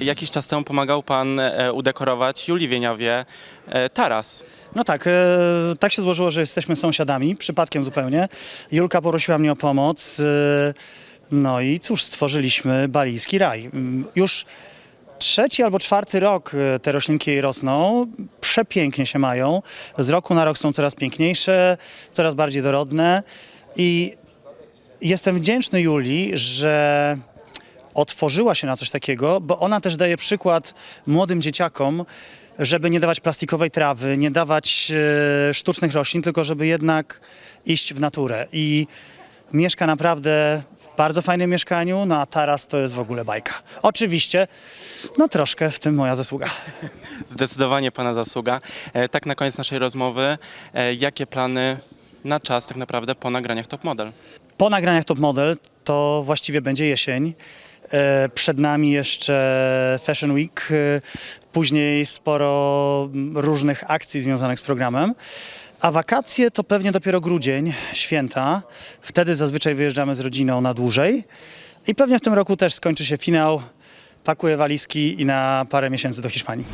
Jakiś czas temu pomagał pan e, udekorować Julii Wieniawie e, taras. No tak, e, tak się złożyło, że jesteśmy sąsiadami, przypadkiem zupełnie. Julka prosiła mnie o pomoc. No i cóż, stworzyliśmy balijski raj. Mm, Już trzeci albo czwarty rok te roślinki rosną. Przepięknie się mają. Z roku na rok są coraz piękniejsze, coraz bardziej dorodne. I jestem wdzięczny Julii, że otworzyła się na coś takiego, bo ona też daje przykład młodym dzieciakom, żeby nie dawać plastikowej trawy, nie dawać e, sztucznych roślin, tylko żeby jednak iść w naturę. I mieszka naprawdę w bardzo fajnym mieszkaniu, no a taras to jest w ogóle bajka. Oczywiście, no troszkę w tym moja zasługa. Zdecydowanie pana zasługa. E, tak na koniec naszej rozmowy, e, jakie plany na czas tak naprawdę po nagraniach Top Model? Po nagraniach Top Model to właściwie będzie jesień. E, Przed nami jeszcze Fashion Week, e, później sporo różnych akcji związanych z programem. A wakacje to pewnie dopiero grudzień, święta. Wtedy zazwyczaj wyjeżdżamy z rodziną na dłużej. I pewnie w tym roku też skończy się finał. Pakuję walizki i na parę miesięcy do Hiszpanii.